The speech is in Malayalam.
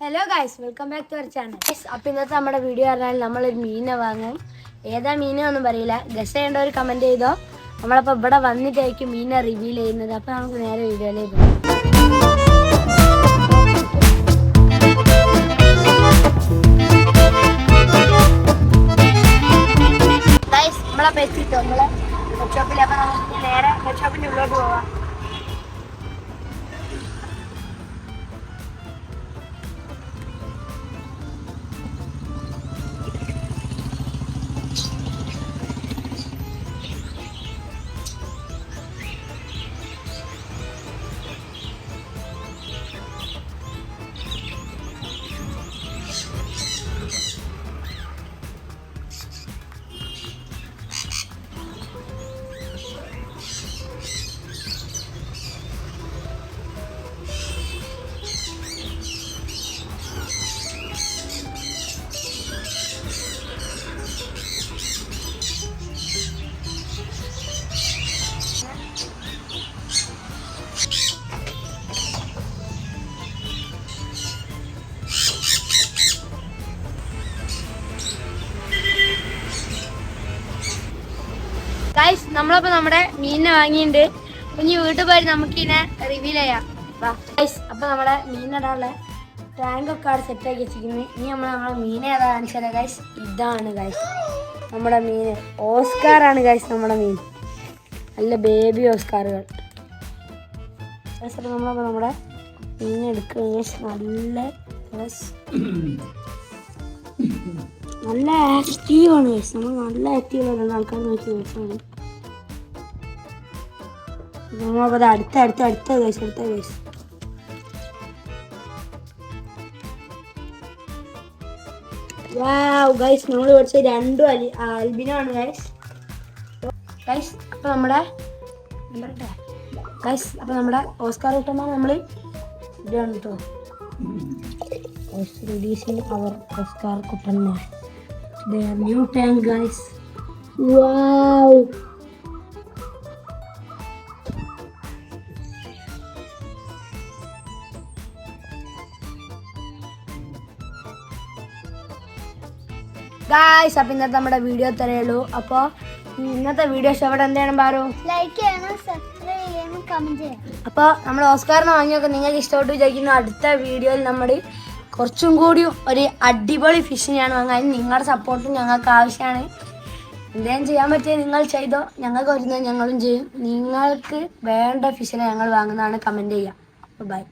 Hello guys welcome back to our channel അപ്പോൾ ഇന്നത്തെ നമ്മുടെ വീഡിയോ പറഞ്ഞാൽ നമ്മളൊരു മീനെ വാങ്ങും. ഏതാ മീനൊന്നും പറയില്ല. ഗസ് ചെയ്യേണ്ട ഒരു കമന്റ് ചെയ്തോ. നമ്മളപ്പോൾ ഇവിടെ വന്നിട്ടായിരിക്കും മീനെ റിവീൽ ചെയ്യുന്നത്. അപ്പോൾ നമുക്ക് നേരെ വീഡിയോയിലേക്ക് പോകാം. ഗൈസ് നമ്മളപ്പോൾ എത്തിയിട്ടോ നമ്മളെ പെറ്റ് ഷോപ്പിൽ അപ്പോൾ നമുക്ക് നേരെ പെറ്റ് ഷോപ്പിന്റെ ഉള്ളിലോട്ട് പോവാം. ഗൈസ് നമ്മളപ്പോ നമ്മുടെ മീനിനെ വാങ്ങിയിട്ടുണ്ട് ഇനി വീട്ടിൽ പോയി നമുക്ക് ഇതിനെ റിവീൽ ചെയ്യാം ഗൈസ് അപ്പൊ നമ്മുടെ മീനിടാനുള്ള ടാങ്ക് ഒക്കെ അവിടെ സെറ്റ് ആക്കി വെച്ചിരിക്കുന്നത് ഇനി നമ്മൾ നമ്മുടെ മീനെ ഏതാ കാണിച്ചാലേ ഗൈസ് ഇതാണ് ഗൈസ് നമ്മുടെ മീൻ ഓസ്കാർ ആണ് ഗൈസ് നമ്മുടെ മീൻ. നല്ല ബേബി ഓസ്കാറുകൾ നമ്മളപ്പോ നമ്മുടെ മീനെ എടുക്കുക ഗൈസ് നല്ല ഗൈസ് നല്ല ആക്റ്റീവാണ് ഗൈസ് നമ്മൾ നല്ല ആക്റ്റീവ് ആണ് ആൾക്കാർ നോക്കി നമ്മളപ്പോൾ അത് അടുത്ത അടുത്ത അടുത്ത ഗൈസ് അടുത്ത വാവ് ഗൈസ് നമ്മൾ പഠിച്ച രണ്ടും അലി അൽബിനാണ് ഗൈസ് ഗൈസ് അപ്പോൾ നമ്മുടെ ഗൈസ് അപ്പോൾ നമ്മുടെ ഓസ്കാർ കിട്ടുമ്പോൾ നമ്മൾ ഇതാണ് കേട്ടോ releasing our Oscar Oscar Kutanma. Their new tank, guys. Wow! Guys അപ്പം ഇന്നത്തെ നമ്മുടെ വീഡിയോ തരേ ഉള്ളൂ അപ്പോൾ ഇന്നത്തെ വീഡിയോ ഇഷ്ടപ്പെട്ട എന്താണ് പാറു ലൈക്ക് ചെയ്യണം സബ്സ്ക്രൈബ് ചെയ്യണം കമന്റ് ചെയ്യണം അപ്പോൾ നമ്മൾ ഓസ്കാറിന് വാങ്ങിയൊക്കെ നിങ്ങൾക്ക് ഇഷ്ടപ്പെട്ടു വിചാരിക്കുന്നു അടുത്ത വീഡിയോയിൽ നമ്മൾ കുറച്ചും കൂടി ഒരു അടിപൊളി ഫിഷിനെയാണ് വാങ്ങാൻ. നിങ്ങളുടെ സപ്പോർട്ടും ഞങ്ങൾക്ക് ആവശ്യമാണ്. എന്തെങ്കിലും ചെയ്യാൻ പറ്റിയ നിങ്ങൾ ചെയ്തോ. ഞങ്ങൾക്ക് വരുന്നത് ഞങ്ങളും ചെയ്യും. നിങ്ങൾക്ക് വേണ്ട ഫിഷിനെ ഞങ്ങൾ വാങ്ങുന്നതാണ് കമന്റ് ചെയ്യുക ബൈ